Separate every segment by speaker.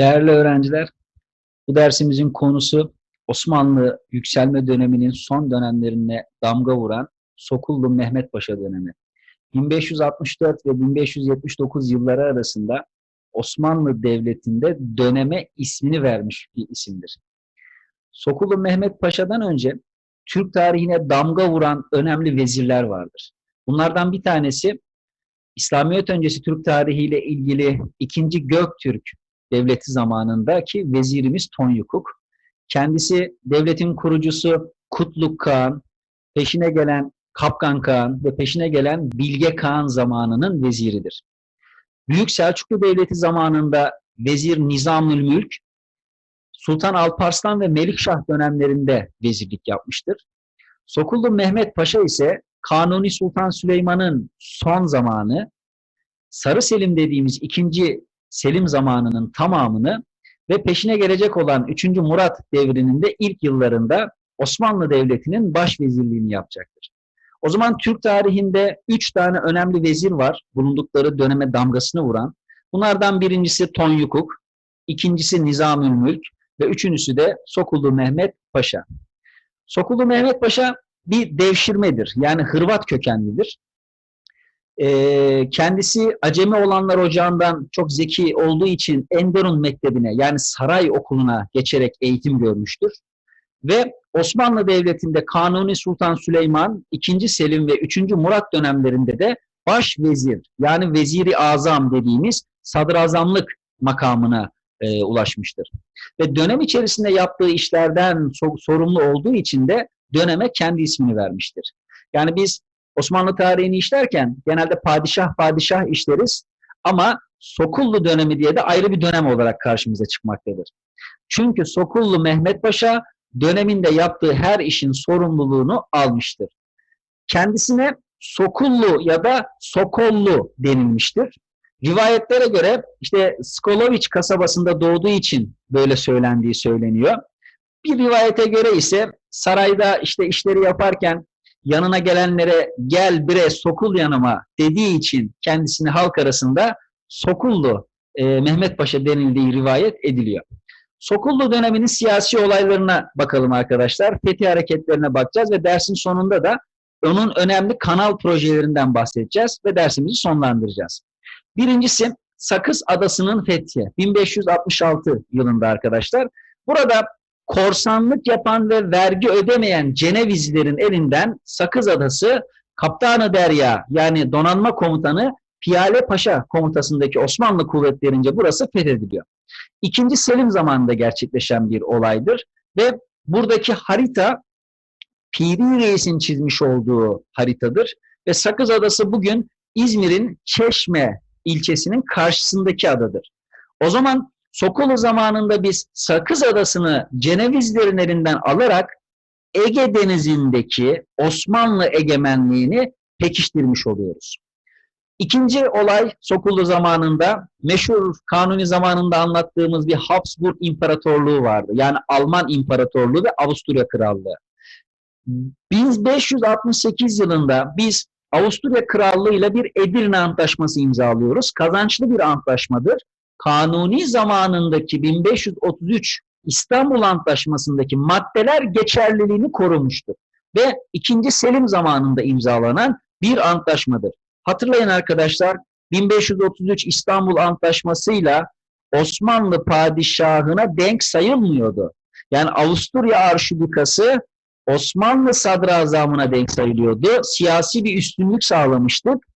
Speaker 1: Değerli öğrenciler, bu dersimizin konusu Osmanlı yükselme döneminin son dönemlerine damga vuran Sokullu Mehmet Paşa dönemi. 1564 ve 1579 yılları arasında Osmanlı Devleti'nde döneme ismini vermiş bir isimdir. Sokullu Mehmet Paşa'dan önce Türk tarihine damga vuran önemli vezirler vardır. Bunlardan bir tanesi İslamiyet öncesi Türk tarihiyle ilgili 2. Göktürk devleti zamanındaki vezirimiz Tonyukuk. Kendisi devletin kurucusu Kutluk Kağan, peşine gelen Kapkan Kağan ve peşine gelen Bilge Kağan zamanının veziridir. Büyük Selçuklu Devleti zamanında Vezir Nizamül Mülk, Sultan Alparslan ve Melikşah dönemlerinde vezirlik yapmıştır. Sokullu Mehmet Paşa ise Kanuni Sultan Süleyman'ın son zamanı, Sarı Selim dediğimiz ikinci Selim zamanının tamamını ve peşine gelecek olan 3. Murat devrinin de ilk yıllarında Osmanlı Devleti'nin başvezirliğini yapacaktır. O zaman Türk tarihinde üç tane önemli vezir var bulundukları döneme damgasını vuran. Bunlardan birincisi Tonyukuk, ikincisi Nizamül Mülk ve üçüncüsü de Sokullu Mehmet Paşa. Sokullu Mehmet Paşa bir devşirmedir. Yani Hırvat kökenlidir. Ee, kendisi Acemi olanlar ocağından çok zeki olduğu için Enderun Mektebi'ne yani saray okuluna geçerek eğitim görmüştür. Ve Osmanlı Devleti'nde Kanuni Sultan Süleyman, 2. Selim ve 3. Murat dönemlerinde de baş vezir yani veziri azam dediğimiz sadrazamlık makamına e, ulaşmıştır. Ve dönem içerisinde yaptığı işlerden so sorumlu olduğu için de döneme kendi ismini vermiştir. Yani biz Osmanlı tarihini işlerken genelde padişah padişah işleriz ama Sokullu dönemi diye de ayrı bir dönem olarak karşımıza çıkmaktadır. Çünkü Sokullu Mehmet Paşa döneminde yaptığı her işin sorumluluğunu almıştır. Kendisine Sokullu ya da Sokollu denilmiştir. Rivayetlere göre işte Skoloviç kasabasında doğduğu için böyle söylendiği söyleniyor. Bir rivayete göre ise sarayda işte işleri yaparken yanına gelenlere gel bre sokul yanıma dediği için kendisini halk arasında Sokullu e, Mehmet Paşa denildiği rivayet ediliyor. Sokullu döneminin siyasi olaylarına bakalım arkadaşlar. Fethi hareketlerine bakacağız ve dersin sonunda da onun önemli kanal projelerinden bahsedeceğiz ve dersimizi sonlandıracağız. Birincisi Sakız Adası'nın fethi 1566 yılında arkadaşlar. Burada korsanlık yapan ve vergi ödemeyen Cenevizlilerin elinden Sakız Adası Kaptanı Derya yani donanma komutanı Piyale Paşa komutasındaki Osmanlı kuvvetlerince burası fethediliyor. İkinci Selim zamanında gerçekleşen bir olaydır ve buradaki harita Piri Reis'in çizmiş olduğu haritadır ve Sakız Adası bugün İzmir'in Çeşme ilçesinin karşısındaki adadır. O zaman Sokolu zamanında biz Sakız Adası'nı Cenevizlerin elinden alarak Ege Denizi'ndeki Osmanlı egemenliğini pekiştirmiş oluyoruz. İkinci olay Sokullu zamanında meşhur Kanuni zamanında anlattığımız bir Habsburg İmparatorluğu vardı. Yani Alman İmparatorluğu ve Avusturya Krallığı. 1568 yılında biz Avusturya Krallığı ile bir Edirne Antlaşması imzalıyoruz. Kazançlı bir antlaşmadır. Kanuni zamanındaki 1533 İstanbul Antlaşması'ndaki maddeler geçerliliğini korumuştur. Ve 2. Selim zamanında imzalanan bir antlaşmadır. Hatırlayın arkadaşlar 1533 İstanbul Antlaşması'yla Osmanlı padişahına denk sayılmıyordu. Yani Avusturya Arşidükası Osmanlı sadrazamına denk sayılıyordu. Siyasi bir üstünlük sağlamıştık.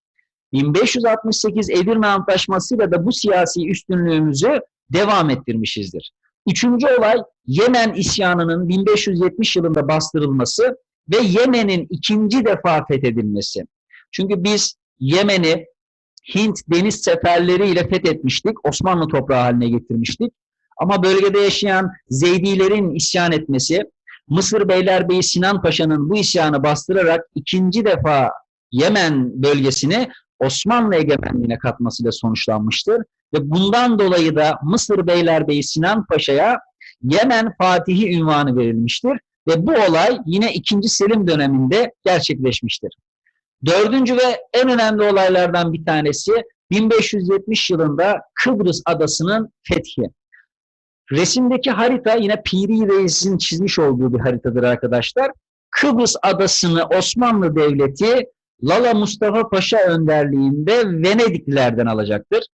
Speaker 1: 1568 Edirne Antlaşması'yla da bu siyasi üstünlüğümüzü devam ettirmişizdir. Üçüncü olay Yemen isyanının 1570 yılında bastırılması ve Yemen'in ikinci defa fethedilmesi. Çünkü biz Yemen'i Hint deniz seferleriyle fethetmiştik. Osmanlı toprağı haline getirmiştik. Ama bölgede yaşayan Zeydilerin isyan etmesi, Mısır Beylerbeyi Sinan Paşa'nın bu isyanı bastırarak ikinci defa Yemen bölgesini Osmanlı egemenliğine katmasıyla sonuçlanmıştır. Ve bundan dolayı da Mısır Beylerbeyi Sinan Paşa'ya Yemen Fatihi ünvanı verilmiştir. Ve bu olay yine 2. Selim döneminde gerçekleşmiştir. Dördüncü ve en önemli olaylardan bir tanesi 1570 yılında Kıbrıs adasının fethi. Resimdeki harita yine Piri Reis'in çizmiş olduğu bir haritadır arkadaşlar. Kıbrıs adasını Osmanlı Devleti Lala Mustafa Paşa önderliğinde Venediklilerden alacaktır.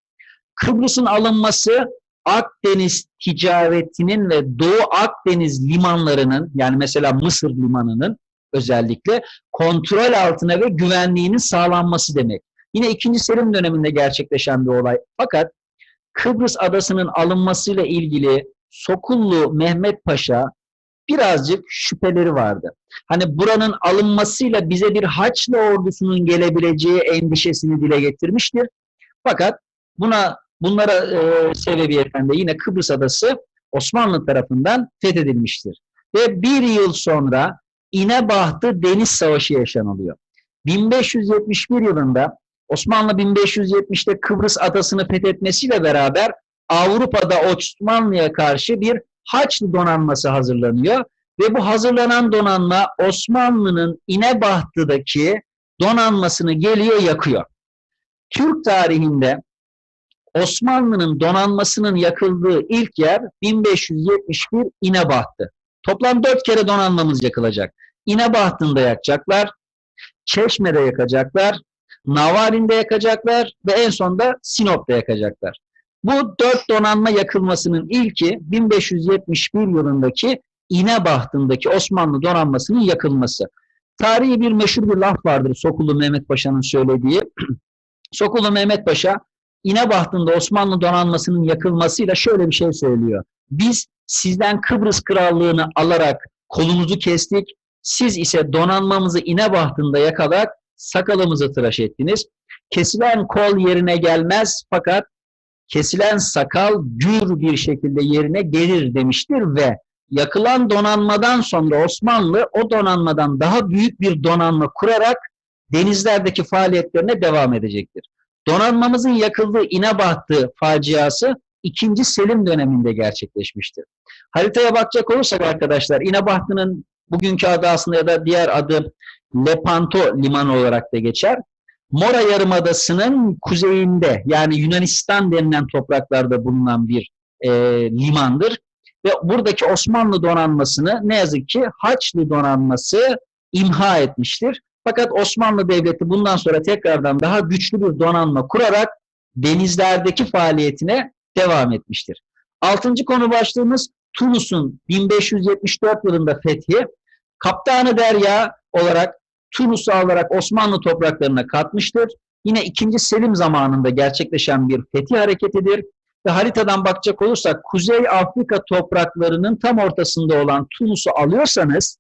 Speaker 1: Kıbrıs'ın alınması Akdeniz ticaretinin ve Doğu Akdeniz limanlarının yani mesela Mısır limanının özellikle kontrol altına ve güvenliğinin sağlanması demek. Yine 2. Selim döneminde gerçekleşen bir olay. Fakat Kıbrıs adasının alınmasıyla ilgili Sokullu Mehmet Paşa birazcık şüpheleri vardı. Hani buranın alınmasıyla bize bir Haçlı ordusunun gelebileceği endişesini dile getirmiştir. Fakat buna bunlara e, sebebiyeten de yine Kıbrıs adası Osmanlı tarafından fethedilmiştir. Ve bir yıl sonra İnebahtı Deniz Savaşı yaşanılıyor. 1571 yılında Osmanlı 1570'te Kıbrıs adasını fethetmesiyle beraber Avrupa'da Osmanlı'ya karşı bir Haçlı donanması hazırlanıyor ve bu hazırlanan donanma Osmanlı'nın İnebahtı'daki donanmasını geliyor yakıyor. Türk tarihinde Osmanlı'nın donanmasının yakıldığı ilk yer 1571 İnebahtı. Toplam dört kere donanmamız yakılacak. İnebahtı'nda yakacaklar, Çeşme'de yakacaklar, Navarin'de yakacaklar ve en sonda Sinop'ta yakacaklar. Bu dört donanma yakılmasının ilki 1571 yılındaki İnebahtındaki Osmanlı donanmasının yakılması. Tarihi bir meşhur bir laf vardır Sokullu Mehmet Paşa'nın söylediği. Sokullu Mehmet Paşa İnebahtında Osmanlı donanmasının yakılmasıyla şöyle bir şey söylüyor. Biz sizden Kıbrıs Krallığını alarak kolumuzu kestik. Siz ise donanmamızı İnebahtında yakarak sakalımızı tıraş ettiniz. Kesilen kol yerine gelmez fakat kesilen sakal gür bir şekilde yerine gelir demiştir ve yakılan donanmadan sonra Osmanlı o donanmadan daha büyük bir donanma kurarak denizlerdeki faaliyetlerine devam edecektir. Donanmamızın yakıldığı İnebahtı faciası 2. Selim döneminde gerçekleşmiştir. Haritaya bakacak olursak arkadaşlar İnebahtı'nın bugünkü adı aslında ya da diğer adı Lepanto limanı olarak da geçer. Mora Yarımadası'nın kuzeyinde yani Yunanistan denilen topraklarda bulunan bir e, limandır. Ve buradaki Osmanlı donanmasını ne yazık ki Haçlı donanması imha etmiştir. Fakat Osmanlı Devleti bundan sonra tekrardan daha güçlü bir donanma kurarak denizlerdeki faaliyetine devam etmiştir. Altıncı konu başlığımız Tunus'un 1574 yılında fethi. Kaptanı Derya olarak Tunus'u alarak Osmanlı topraklarına katmıştır. Yine 2. Selim zamanında gerçekleşen bir fethi hareketidir. Ve haritadan bakacak olursak Kuzey Afrika topraklarının tam ortasında olan Tunus'u alıyorsanız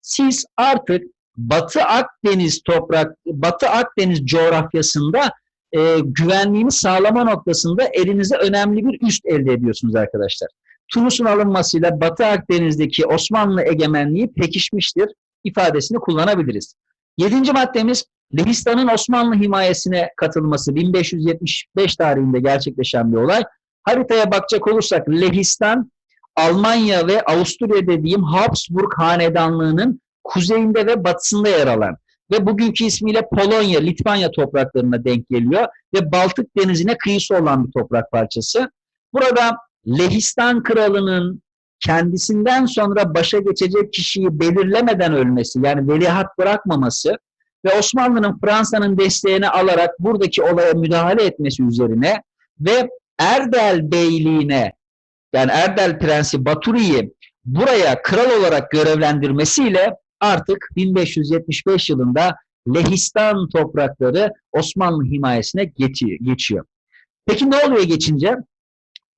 Speaker 1: siz artık Batı Akdeniz toprak, Batı Akdeniz coğrafyasında e, güvenliğini sağlama noktasında elinize önemli bir üst elde ediyorsunuz arkadaşlar. Tunus'un alınmasıyla Batı Akdeniz'deki Osmanlı egemenliği pekişmiştir ifadesini kullanabiliriz. Yedinci maddemiz Lehistan'ın Osmanlı himayesine katılması 1575 tarihinde gerçekleşen bir olay. Haritaya bakacak olursak Lehistan, Almanya ve Avusturya dediğim Habsburg hanedanlığının kuzeyinde ve batısında yer alan ve bugünkü ismiyle Polonya, Litvanya topraklarına denk geliyor ve Baltık denizine kıyısı olan bir toprak parçası. Burada Lehistan kralının kendisinden sonra başa geçecek kişiyi belirlemeden ölmesi yani veliaht bırakmaması ve Osmanlı'nın Fransa'nın desteğini alarak buradaki olaya müdahale etmesi üzerine ve Erdel Beyliğine yani Erdel Prensi Baturi'yi buraya kral olarak görevlendirmesiyle artık 1575 yılında Lehistan toprakları Osmanlı himayesine geçiyor. Peki ne oluyor geçince?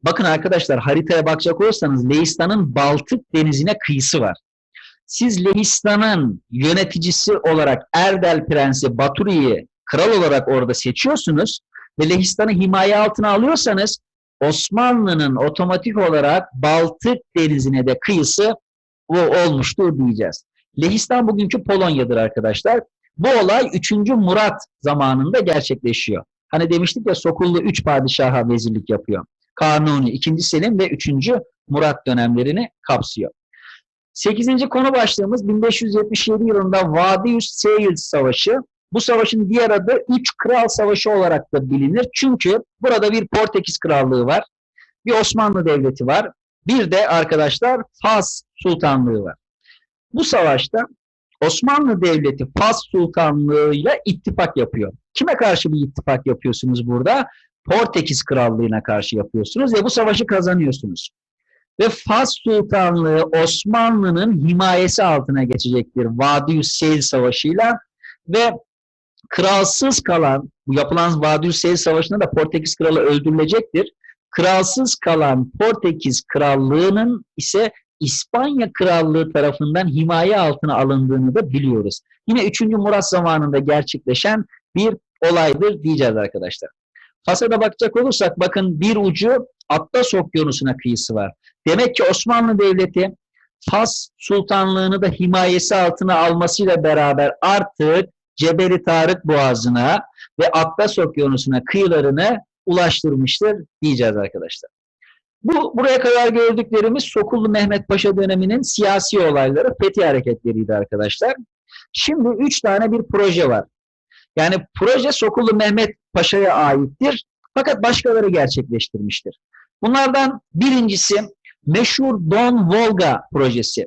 Speaker 1: Bakın arkadaşlar haritaya bakacak olursanız Lehistan'ın Baltık denizine kıyısı var. Siz Lehistan'ın yöneticisi olarak Erdel Prensi Baturi'yi kral olarak orada seçiyorsunuz ve Lehistan'ı himaye altına alıyorsanız Osmanlı'nın otomatik olarak Baltık denizine de kıyısı o olmuştur diyeceğiz. Lehistan bugünkü Polonya'dır arkadaşlar. Bu olay 3. Murat zamanında gerçekleşiyor. Hani demiştik ya Sokullu 3 padişaha vezirlik yapıyor. Kanuni 2. Selim ve 3. Murat dönemlerini kapsıyor. 8. konu başlığımız 1577 yılında Vadius Seyil Savaşı. Bu savaşın diğer adı Üç Kral Savaşı olarak da bilinir. Çünkü burada bir Portekiz Krallığı var, bir Osmanlı Devleti var, Bir de arkadaşlar Fas Sultanlığı var. Bu savaşta Osmanlı Devleti Fas Sultanlığı'yla ittifak yapıyor. Kime karşı bir ittifak yapıyorsunuz burada? Portekiz Krallığı'na karşı yapıyorsunuz ve bu savaşı kazanıyorsunuz. Ve Fas Sultanlığı Osmanlı'nın himayesi altına geçecektir Vadiüs Seyl Savaşı'yla ve kralsız kalan, bu yapılan Vadiüs Seyl Savaşı'nda da Portekiz Kralı öldürülecektir. Kralsız kalan Portekiz Krallığı'nın ise İspanya Krallığı tarafından himaye altına alındığını da biliyoruz. Yine 3. Murat zamanında gerçekleşen bir olaydır diyeceğiz arkadaşlar. Fas'a da bakacak olursak bakın bir ucu Atlas Okyanusu'na kıyısı var. Demek ki Osmanlı Devleti Fas Sultanlığını da himayesi altına almasıyla beraber artık Cebeli Tarık Boğazı'na ve Atlas Okyanusu'na kıyılarını ulaştırmıştır diyeceğiz arkadaşlar. Bu buraya kadar gördüklerimiz Sokullu Mehmet Paşa döneminin siyasi olayları, fethi hareketleriydi arkadaşlar. Şimdi üç tane bir proje var. Yani proje Sokullu Mehmet Paşa'ya aittir. Fakat başkaları gerçekleştirmiştir. Bunlardan birincisi meşhur Don Volga projesi.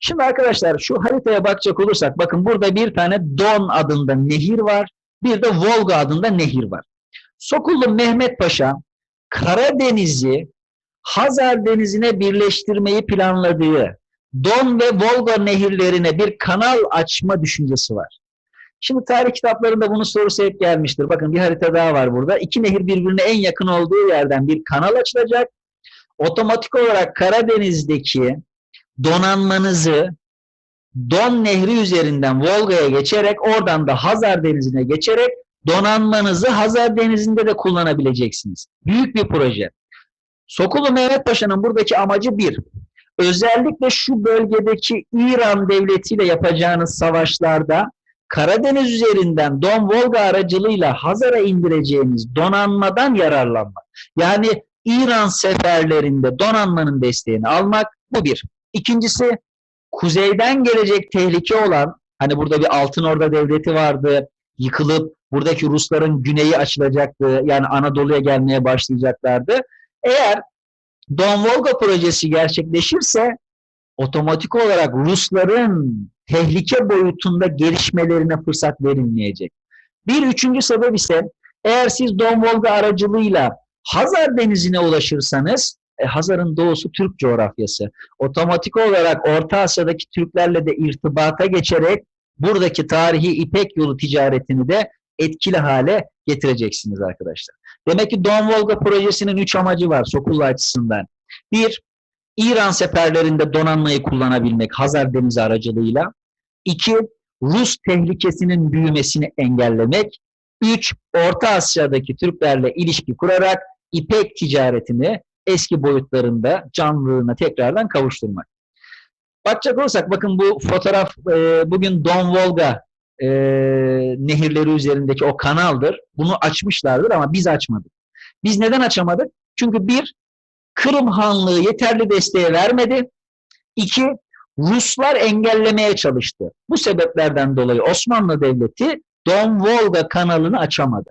Speaker 1: Şimdi arkadaşlar şu haritaya bakacak olursak bakın burada bir tane Don adında nehir var. Bir de Volga adında nehir var. Sokullu Mehmet Paşa Karadeniz'i Hazar Denizi'ne birleştirmeyi planladığı Don ve Volga nehirlerine bir kanal açma düşüncesi var. Şimdi tarih kitaplarında bunun sorusu hep gelmiştir. Bakın bir harita daha var burada. İki nehir birbirine en yakın olduğu yerden bir kanal açılacak. Otomatik olarak Karadeniz'deki donanmanızı Don Nehri üzerinden Volga'ya geçerek oradan da Hazar Denizi'ne geçerek donanmanızı Hazar Denizi'nde de kullanabileceksiniz. Büyük bir proje. Sokulu Mehmet Paşa'nın buradaki amacı bir. Özellikle şu bölgedeki İran devletiyle yapacağınız savaşlarda Karadeniz üzerinden Don Volga aracılığıyla Hazar'a indireceğiniz donanmadan yararlanmak. Yani İran seferlerinde donanmanın desteğini almak bu bir. İkincisi kuzeyden gelecek tehlike olan hani burada bir Altın Orda devleti vardı yıkılıp buradaki Rusların güneyi açılacaktı yani Anadolu'ya gelmeye başlayacaklardı. Eğer Don Volga projesi gerçekleşirse otomatik olarak Rusların tehlike boyutunda gelişmelerine fırsat verilmeyecek. Bir üçüncü sebep ise eğer siz Don Volga aracılığıyla Hazar Denizi'ne ulaşırsanız e, Hazar'ın doğusu Türk coğrafyası. Otomatik olarak Orta Asya'daki Türklerle de irtibata geçerek buradaki tarihi İpek yolu ticaretini de etkili hale getireceksiniz arkadaşlar. Demek ki Don Volga projesinin üç amacı var Sokullu açısından. Bir, İran seferlerinde donanmayı kullanabilmek Hazar Denizi aracılığıyla. İki, Rus tehlikesinin büyümesini engellemek. Üç, Orta Asya'daki Türklerle ilişki kurarak İpek ticaretini eski boyutlarında canlılığına tekrardan kavuşturmak. Bakacak olursak bakın bu fotoğraf e, bugün Don Volga e, nehirleri üzerindeki o kanaldır. Bunu açmışlardır ama biz açmadık. Biz neden açamadık? Çünkü bir, Kırım Hanlığı yeterli desteği vermedi. İki, Ruslar engellemeye çalıştı. Bu sebeplerden dolayı Osmanlı Devleti Don Volga kanalını açamadı.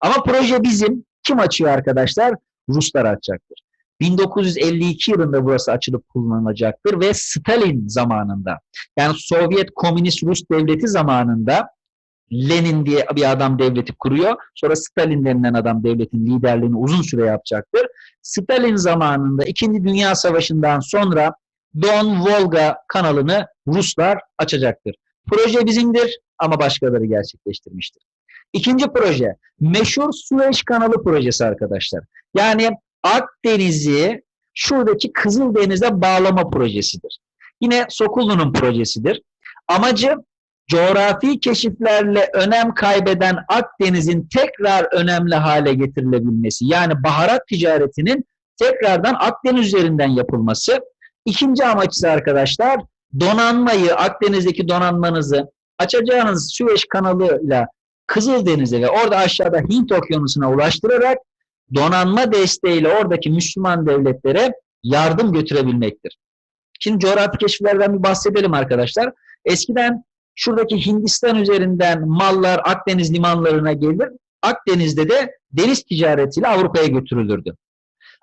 Speaker 1: Ama proje bizim. Kim açıyor arkadaşlar? Ruslar açacaktır. 1952 yılında burası açılıp kullanılacaktır ve Stalin zamanında yani Sovyet Komünist Rus Devleti zamanında Lenin diye bir adam devleti kuruyor. Sonra Stalin denilen adam devletin liderliğini uzun süre yapacaktır. Stalin zamanında 2. Dünya Savaşı'ndan sonra Don Volga kanalını Ruslar açacaktır. Proje bizimdir ama başkaları gerçekleştirmiştir. İkinci proje meşhur Süveyş kanalı projesi arkadaşlar. Yani Akdeniz'i şuradaki Kızıldeniz'e bağlama projesidir. Yine Sokullu'nun projesidir. Amacı coğrafi keşiflerle önem kaybeden Akdeniz'in tekrar önemli hale getirilebilmesi. Yani baharat ticaretinin tekrardan Akdeniz üzerinden yapılması. İkinci amaç ise arkadaşlar donanmayı, Akdeniz'deki donanmanızı açacağınız Süveyş kanalıyla Kızıldeniz'e ve orada aşağıda Hint okyanusuna ulaştırarak donanma desteğiyle oradaki Müslüman devletlere yardım götürebilmektir. Şimdi coğrafi keşiflerden bir bahsedelim arkadaşlar. Eskiden şuradaki Hindistan üzerinden mallar Akdeniz limanlarına gelir. Akdeniz'de de deniz ticaretiyle Avrupa'ya götürülürdü.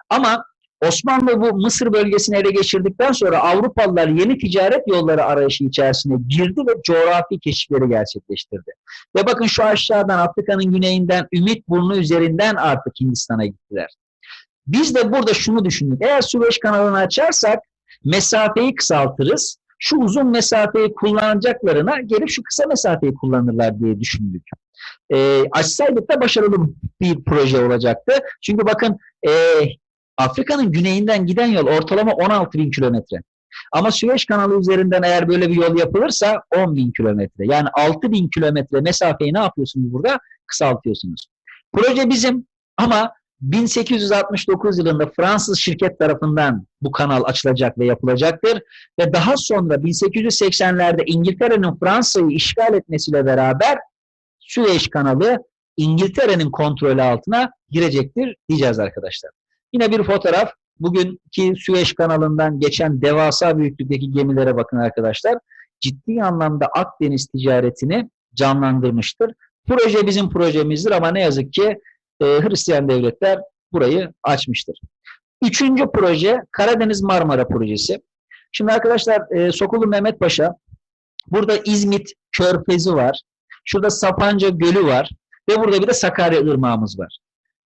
Speaker 1: Ama Osmanlı bu Mısır bölgesini ele geçirdikten sonra Avrupalılar yeni ticaret yolları arayışı içerisine girdi ve coğrafi keşifleri gerçekleştirdi. Ve bakın şu aşağıdan Afrika'nın güneyinden Ümit Burnu üzerinden artık Hindistan'a gittiler. Biz de burada şunu düşündük. Eğer Süveyş kanalını açarsak mesafeyi kısaltırız. Şu uzun mesafeyi kullanacaklarına gelip şu kısa mesafeyi kullanırlar diye düşündük. E, açsaydık da başarılı bir proje olacaktı. Çünkü bakın e, Afrika'nın güneyinden giden yol ortalama 16 bin kilometre. Ama Süveyş kanalı üzerinden eğer böyle bir yol yapılırsa 10 bin kilometre. Yani 6 bin kilometre mesafeyi ne yapıyorsunuz burada? Kısaltıyorsunuz. Proje bizim ama 1869 yılında Fransız şirket tarafından bu kanal açılacak ve yapılacaktır. Ve daha sonra 1880'lerde İngiltere'nin Fransa'yı işgal etmesiyle beraber Süveyş kanalı İngiltere'nin kontrolü altına girecektir diyeceğiz arkadaşlar. Yine bir fotoğraf. Bugünkü Süveyş kanalından geçen devasa büyüklükteki gemilere bakın arkadaşlar. Ciddi anlamda Akdeniz ticaretini canlandırmıştır. Proje bizim projemizdir ama ne yazık ki e, Hristiyan devletler burayı açmıştır. Üçüncü proje Karadeniz Marmara projesi. Şimdi arkadaşlar e, Sokulu Mehmet Paşa burada İzmit Körfezi var. Şurada Sapanca Gölü var. Ve burada bir de Sakarya Irmağımız var.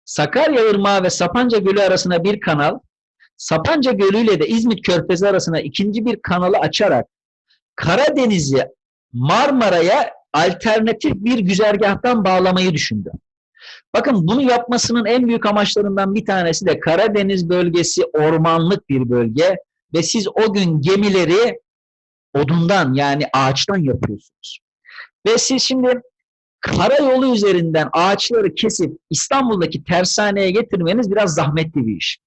Speaker 1: Sakarya Irmağı ve Sapanca Gölü arasına bir kanal, Sapanca Gölü ile de İzmit Körfezi arasına ikinci bir kanalı açarak Karadeniz'i Marmara'ya alternatif bir güzergahtan bağlamayı düşündü. Bakın bunu yapmasının en büyük amaçlarından bir tanesi de Karadeniz bölgesi ormanlık bir bölge ve siz o gün gemileri odundan yani ağaçtan yapıyorsunuz. Ve siz şimdi karayolu üzerinden ağaçları kesip İstanbul'daki tersaneye getirmeniz biraz zahmetli bir iş.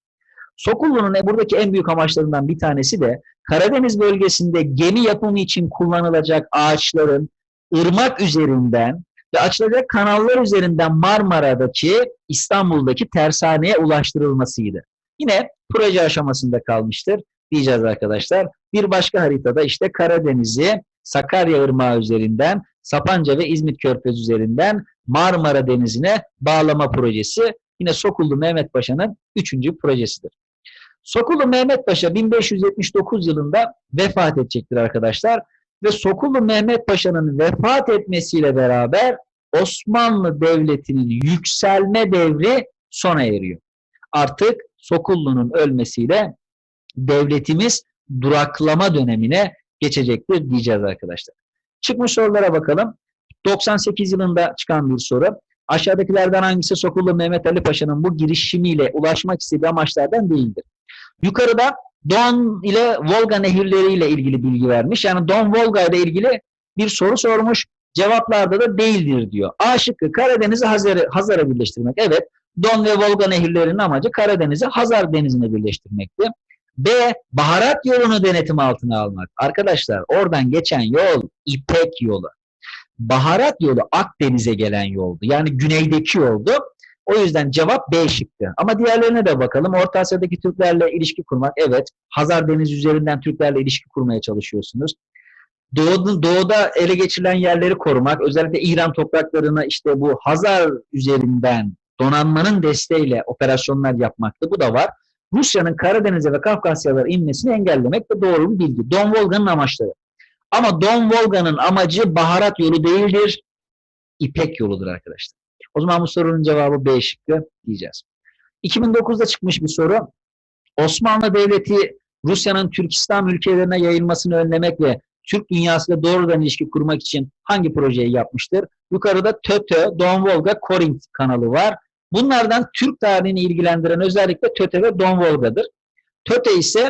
Speaker 1: Sokullu'nun buradaki en büyük amaçlarından bir tanesi de Karadeniz bölgesinde gemi yapımı için kullanılacak ağaçların ırmak üzerinden ve açılacak kanallar üzerinden Marmara'daki İstanbul'daki tersaneye ulaştırılmasıydı. Yine proje aşamasında kalmıştır diyeceğiz arkadaşlar. Bir başka haritada işte Karadeniz'i Sakarya Irmağı üzerinden Sapanca ve İzmit Körfezi üzerinden Marmara Denizi'ne bağlama projesi yine Sokullu Mehmet Paşa'nın üçüncü projesidir. Sokullu Mehmet Paşa 1579 yılında vefat edecektir arkadaşlar. Ve Sokullu Mehmet Paşa'nın vefat etmesiyle beraber Osmanlı Devleti'nin yükselme devri sona eriyor. Artık Sokullu'nun ölmesiyle devletimiz duraklama dönemine geçecektir diyeceğiz arkadaşlar. Çıkmış sorulara bakalım. 98 yılında çıkan bir soru. Aşağıdakilerden hangisi Sokullu Mehmet Ali Paşa'nın bu girişimiyle ulaşmak istediği amaçlardan değildir? Yukarıda Don ile Volga nehirleriyle ilgili bilgi vermiş. Yani Don Volga ile ilgili bir soru sormuş. Cevaplarda da değildir diyor. A şıkkı Karadeniz'i Hazar'a Hazar birleştirmek. Evet. Don ve Volga nehirlerinin amacı Karadeniz'i Hazar denizine birleştirmekti. B. Baharat yolunu denetim altına almak. Arkadaşlar oradan geçen yol İpek yolu. Baharat yolu Akdeniz'e gelen yoldu. Yani güneydeki yoldu. O yüzden cevap B şıkkı. Ama diğerlerine de bakalım. Orta Asya'daki Türklerle ilişki kurmak. Evet. Hazar Denizi üzerinden Türklerle ilişki kurmaya çalışıyorsunuz. Doğuda, doğuda ele geçirilen yerleri korumak. Özellikle İran topraklarına işte bu Hazar üzerinden donanmanın desteğiyle operasyonlar yapmaktı. Bu da var. Rusya'nın Karadeniz'e ve Kafkasyalara inmesini engellemek de doğru bir bilgi. Don Volga'nın amaçları. Ama Don Volga'nın amacı baharat yolu değildir, İpek yoludur arkadaşlar. O zaman bu sorunun cevabı B şıkkı diyeceğiz. 2009'da çıkmış bir soru. Osmanlı Devleti Rusya'nın Türkistan ülkelerine yayılmasını önlemek ve Türk dünyasıyla doğrudan ilişki kurmak için hangi projeyi yapmıştır? Yukarıda TÖTÖ, Don Volga, Korint kanalı var. Bunlardan Türk tarihini ilgilendiren özellikle TÖTE ve Don Volga'dır. TÖTE ise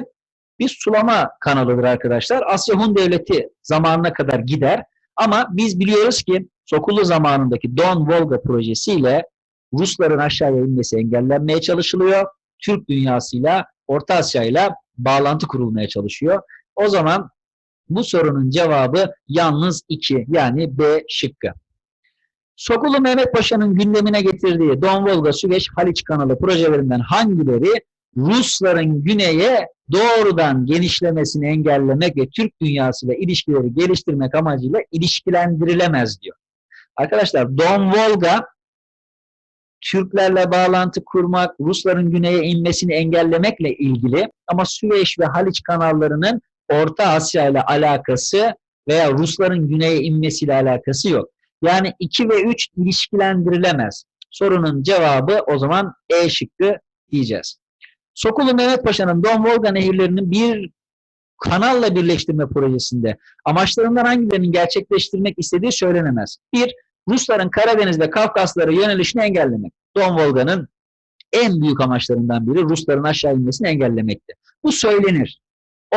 Speaker 1: bir sulama kanalıdır arkadaşlar. Asya Hun Devleti zamanına kadar gider. Ama biz biliyoruz ki Sokullu zamanındaki Don Volga projesiyle Rusların aşağıya inmesi engellenmeye çalışılıyor. Türk dünyasıyla Orta Asya ile bağlantı kurulmaya çalışıyor. O zaman bu sorunun cevabı yalnız 2 yani B şıkkı. Sokulu Mehmet Paşa'nın gündemine getirdiği Don Volga Süveyş Haliç kanalı projelerinden hangileri Rusların güneye doğrudan genişlemesini engellemek ve Türk dünyasıyla ilişkileri geliştirmek amacıyla ilişkilendirilemez diyor. Arkadaşlar Don Volga Türklerle bağlantı kurmak, Rusların güneye inmesini engellemekle ilgili ama Süveyş ve Haliç kanallarının Orta Asya ile alakası veya Rusların güneye inmesiyle alakası yok. Yani 2 ve 3 ilişkilendirilemez. Sorunun cevabı o zaman E şıkkı diyeceğiz. Sokulu Mehmet Paşa'nın Don Volga nehirlerinin bir kanalla birleştirme projesinde amaçlarından hangilerinin gerçekleştirmek istediği söylenemez. Bir, Rusların Karadeniz ve Kafkaslara yönelişini engellemek. Don Volga'nın en büyük amaçlarından biri Rusların aşağı inmesini engellemekti. Bu söylenir.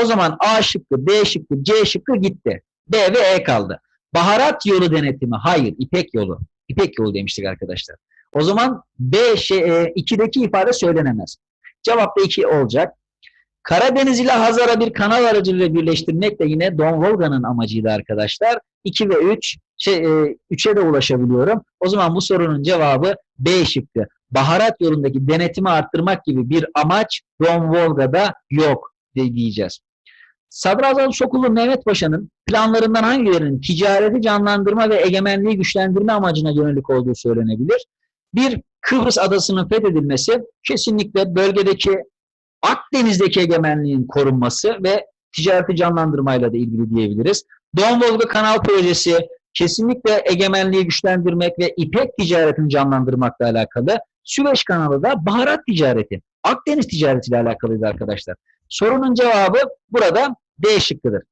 Speaker 1: O zaman A şıkkı, B şıkkı, C şıkkı gitti. B ve E kaldı. Baharat yolu denetimi. Hayır, İpek yolu. İpek yolu demiştik arkadaşlar. O zaman B şey, e, 2'deki ifade söylenemez. Cevap da 2 olacak. Karadeniz ile Hazar'a bir kanal aracılığıyla birleştirmek de yine Don Volga'nın amacıydı arkadaşlar. 2 ve 3 şey, e, 3'e de ulaşabiliyorum. O zaman bu sorunun cevabı B şıkkı. Baharat yolundaki denetimi arttırmak gibi bir amaç Don Volga'da yok diyeceğiz. Sadrazam Sokullu Mehmet Paşa'nın planlarından hangilerinin ticareti canlandırma ve egemenliği güçlendirme amacına yönelik olduğu söylenebilir. Bir, Kıbrıs adasının fethedilmesi kesinlikle bölgedeki Akdeniz'deki egemenliğin korunması ve ticareti canlandırmayla da ilgili diyebiliriz. Don Volga Kanal Projesi kesinlikle egemenliği güçlendirmek ve ipek ticaretini canlandırmakla alakalı. Süveyş Kanalı da baharat ticareti, Akdeniz ticaretiyle alakalıydı arkadaşlar. Sorunun cevabı burada D şıkkıdır.